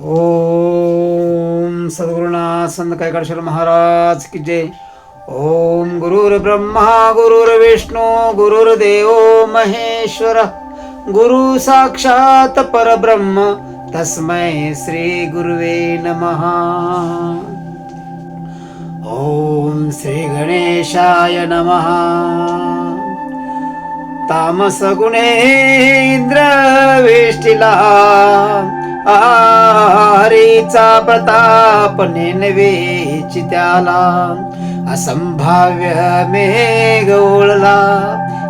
ओम सद्गुरुनाथ संत कैकाळेश्वर महाराज की जय। ओम गुरुर ब्रह्मा गुरुर विष्णू गुरुर्देव महेश्वर। गुरु साक्षात परब्रह्म तस्मै श्री गुरुवे नमः। ओम श्री गणेशाय नमः। तामस वेष्टिला हरीचा प्रताप नेनवे त्याला. असंभाव्य मेघ ओळला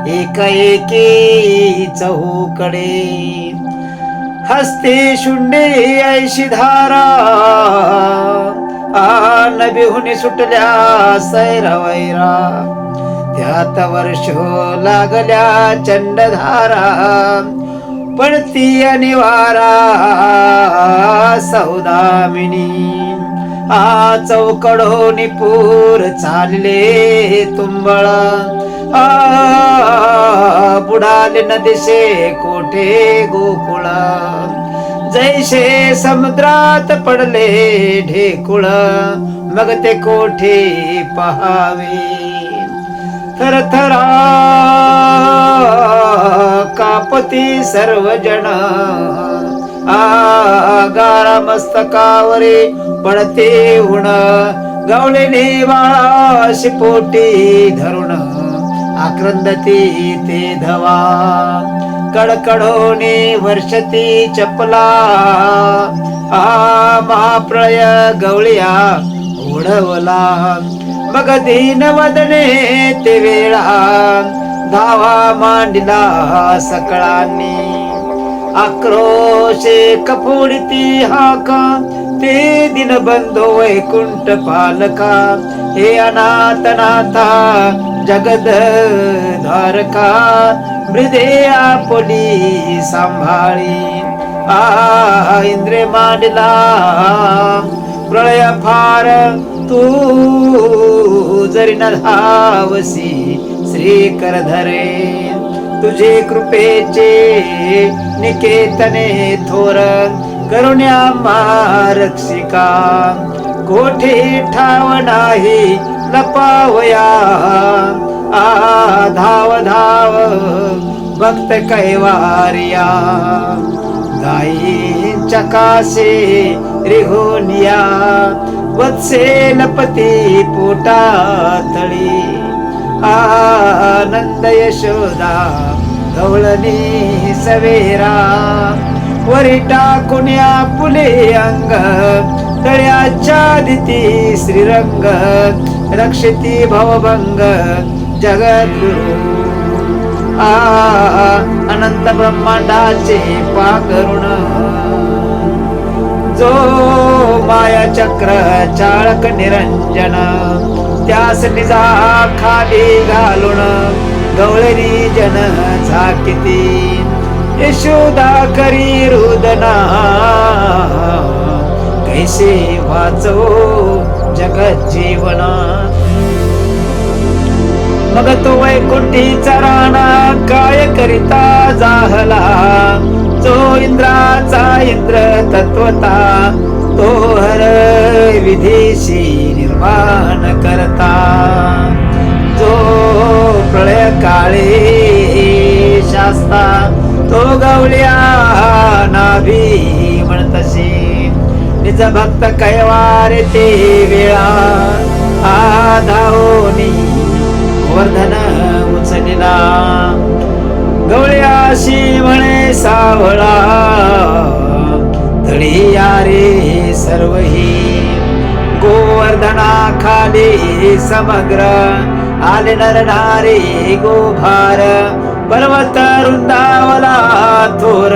एकाएकी चहूकडे हस्ते शुंडे ऐशी धारा आ बिहुनी सुटल्या सैरा वैरा. त्यात वर्ष लागल्या चंडधारा पडती अनिवारा सौदामिनी. आ चौकडो हो निपूर चालले तुंबळ. आ बुडाले नदिशे कोठे गोकुळ. जैसे समुद्रात पडले ढेकुळ मग ते कोठे पहावे. थरथरा कापती सर्वजण. आगारा मस्तकावरे पडते उण गवळीने बाळा शिपोटी धरुण आक्रंदती ते धवा. कडकडोने वर्षती चपला. आ महाप्रय गवळिया ओढवला मग दीन वदने ते वेळा. धावा मांडला सकळांनी. आक्रोशे कफोडिती हाका ते दिन बंधो वैकुंठ पालका. हे अनाथनाथा जगद धारका. मृदे आपली सांभाळी. आ इंद्रे मांडला. प्रळय फार तू जरी न धावसी श्री करधरे तुझे कृपेचे निकेतने थोर करुण्या मारक्षिका कोठे ठाव नाही लपावया आ धाव धाव भक्त कैवारिया दाई चकासे रिहोनिया वत्से लपती पोटातळी आनंद यशोदा गवळणी सवेरा वरी टाकुन्या फुले अंग तळ्याच्या दिती श्रीरंग रक्षती भवभंग जगद्गुरु आ अनंत ब्रह्मांडाचे पाकरुण जो माया चक्र चाळक निरंजन त्यास निजा खाली घालून गवळणी जन झाकिती. यशोदा करी रुदना. कैसे वाचो जगत जीवना. मग तो वैकुंठीचा राणा काय करिता जाहला. जो इंद्राचा इंद्र तत्वता तो हर विधीशी निर्माण करता. जो प्रळय काळे शास्ता तो गवल्या नाभी म्हणतशी निज भक्त कैवारे ते वेळा आधावनी वर्धन उचलिला. गवळ्याशी म्हणे सावळा तळी रे सर्वही. गोवर्धनाखाली समग्र आले नरणारे गोभार पर्वत रुंदावला थोर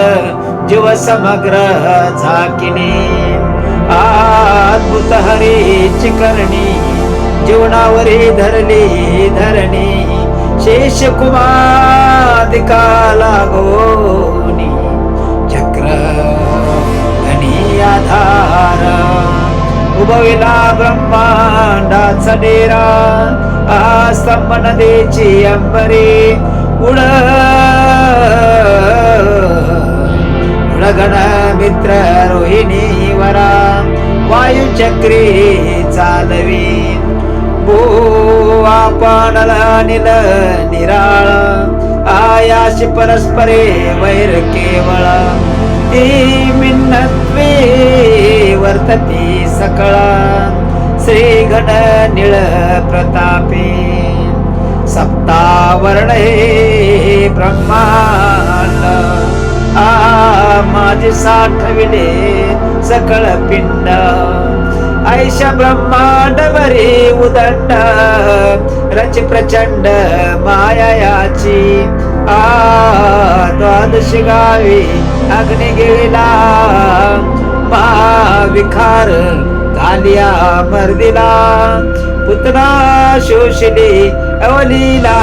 जीव समग्र झाकिने अद्भुत हरी करणी जीवनावरी धरली धरणी शेष कुमादिका लागोनी चक्र धनी आधार. उभविला ब्रह्मांडाचा डेरा आस्तंभ नदीची अंबरी उड उडगण मित्र रोहिणी वरा वायुचक्री चालवी भो आपण निल निराळ आयाशी परस्परे वैर केवळ ती मिन्नत्वे ती सकळा श्री घन निळ प्रतापे. सप्तावर्ण हे ब्रह्मांड आ माझे साठविले सकळ पिंड. ऐश ब्रह्मांड बरे उदंड रच प्रचंड मायाची आ द्वादश गावी अग्नी गेला मा विखार कालिया मर्दिला. पुतना शोषली अवलीला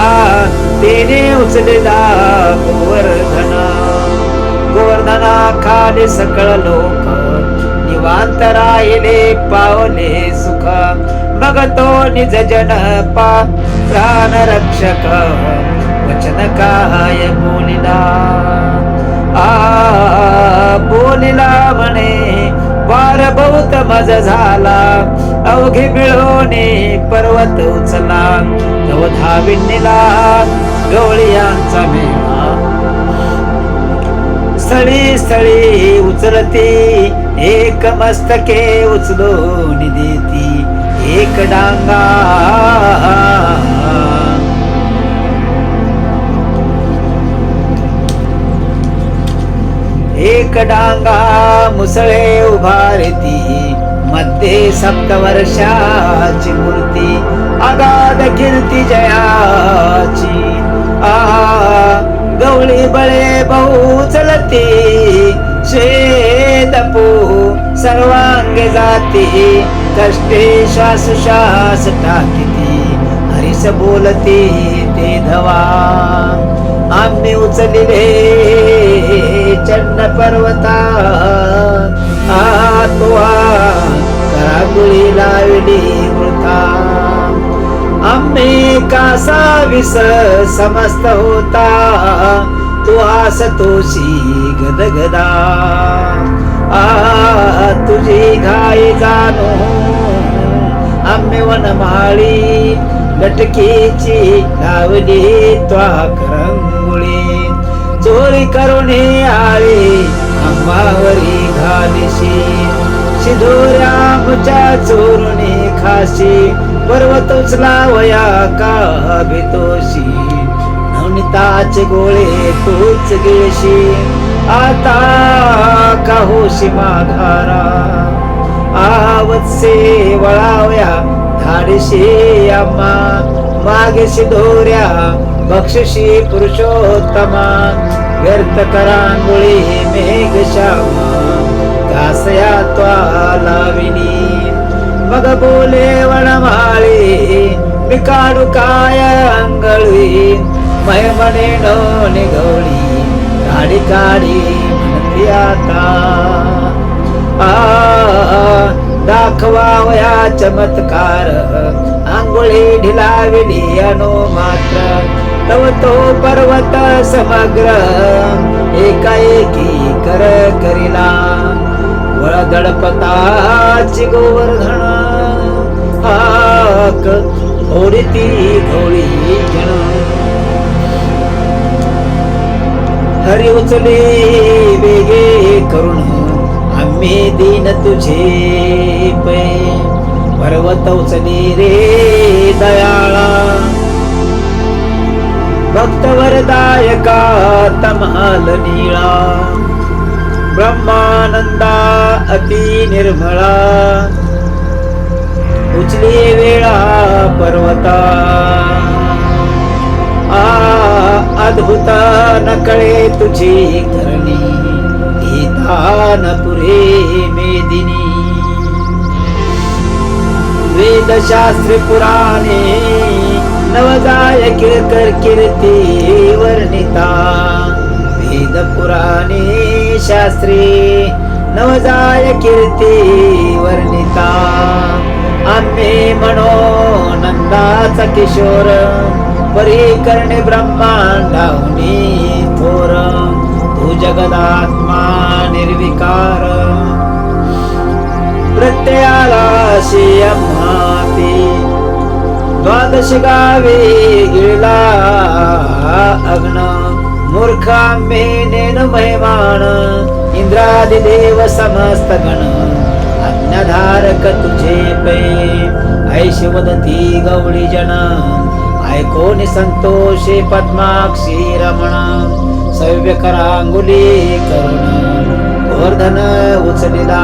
तेने उचलेला गोवर्धना. गोवर्धना खाली सकळ लोक निवांत राहिले पावले सुख. मग तो निज जन पा प्राण रक्षक वचन काय बोलिला? आ बोलिला म्हणे वार बहुत मज झाला. अवघे बिळोने पर्वत उचला गवधा विणला गवळियांचा मेळा स्थळी स्थळी उचलती. एक मस्तके उचलून देती. एक डांगा एक डांगा मुसळे उभारती मध्ये सप्तवर्षाची मूर्ती अगाध कीर्ती जयाची. आ गवळी बळे बहु चलती शेदपू सर्वांगे जाती. कष्टे श्वास श्वास टाकती हरिस बोलती ते धवा. आम्ही उचलिले चन्न पर्वता आत्वा करागुळी लावली मृता आम्ही कासा विस समस्त होता तू आसतोशी गदगदा. आ तुझी घाई जाणो आम्ही वनमाळी लटकीची लावली त्वा करंगुळी चोरी करून आळी अंबावरी घालीशी. शिदोऱ्या मुच्या चोरुणी खाशी. पर्वत उचलावया का भितोशी नवनीताचे गोळे तूच गेशी आता का होशी माघारा? आवत्से वळावया धाडशी अम्मा. मागे शिदोऱ्या बक्षिशी पुरुषोत्तमा व्यर्थ करांगुळी मेघ श्यामा त्वा लाविनी मग बोले वनमाळी मी काढू काय अंगळी मय म्हणे नो निगवळी काडी काडी म्हणती आता. दाखवा दाखवावया चमत्कार आंघोळी ढिलाविली अनो मात्र. तव तो पर्वत समग्र एकाएकी कर करिला वळ दडपताची गोवर्धन हाक होडीती घोळी जण हरी उचले वेगे करून आम्ही दीन तुझे पै. पर्वत उचली रे दयाळा. भक्तवरदायका तमाल निळा। ब्रह्मानंदा अति निर्मळा। उचली वेळा पर्वता। आ अद्भुत नकळे तुझी करणी न पुरे मेदिनी। वेदशास्त्र पुराणे नवजाय किळकर कीर्ती वर्णिता वेद पुराणे शास्त्री नवजाय कीर्ती वर्णिता आम्ही म्हणो नंदाचा किशोर परी करणे ब्रह्मांडाहुनी थोर। तू जगदात्मा निर्विकार। प्रत्ययाला माती द्वादश गावे गिळला अग्न. मूर्खा नेन महिमान इंद्रादि देव समस्त गण. अज्ञधारक तुझे पै. ऐशिवदती गवळी जन. ऐकोनी संतोषे पद्माक्षी रमण. सव्य करांगुली करुण. गोवर्धन उचलिला.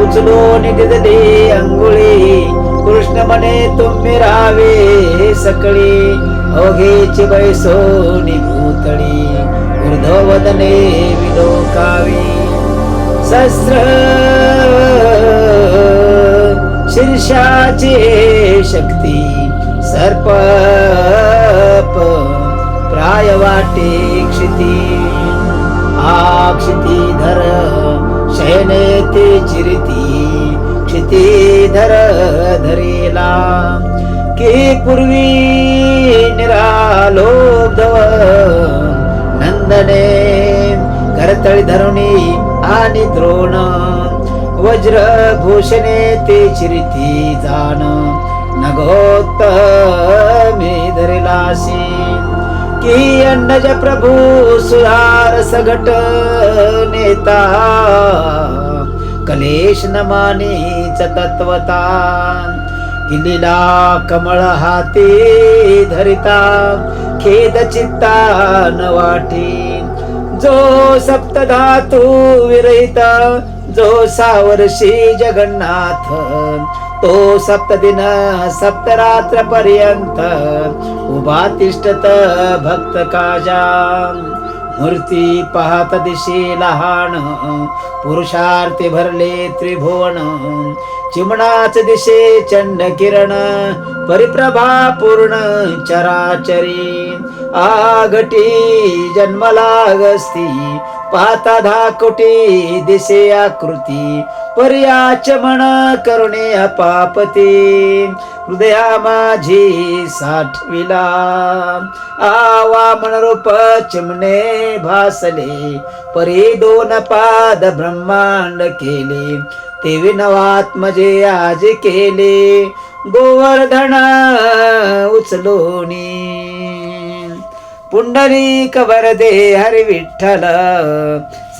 उचलो निदिदे अंगुळी कृष्ण म्हणे तुम्ही राहावे सकळी. अवघेची बैसो निभूतळी वृद्धवदने विलोकावी सस्र शीर्षाचे शक्ती सर्प प्राय वाटे क्षिती. आ क्षिती धर शयने ते चिरती. क्षितीधर धरेला. की पूर्वी निरालोधव नंदने करतळी धरुणी आणि द्रोण. वज्रभूषणे ते चिरिती जाण. नगोत्त मी धरिलासी. की अंडज प्रभू सुधार सगट नेता. कलेश नमानी मानीच तत्वता किलीला कमळ हाती धरिता. खेद चित्ता न वाटी. जो सप्तधातू विरहित जो सावर्षी जगन्नाथ तो सप्तदिन सप्तरात्र पर्यंत उभा तिष्ठत भक्त काजा. मूर्ती पाहत दिशे लहान पुरुषार्थी भरले त्रिभुवन. चिमणाच दिशे चंड किरण परिप्रभा पूर्ण चराचरी. आगटी जन्मलागस्ती पाहता धाकुटी दिसे आकृती. पर्याचमन करुणे पापती. हृदया माझी साठविला. आवा मनरूप चिमणे भासले. परी दोन पाद ब्रह्मांड केले. ते विनवात्मजे आज केले. गोवर्धन उचलोनी. पुंडली कबर दे हरि विठ्ठल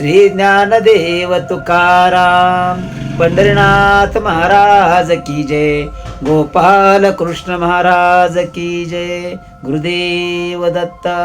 श्री ज्ञानदेव तुकाराम. पंढरीनाथ महाराज की जय. गोपाल कृष्ण महाराज की जय. गुरुदेव दत्ता.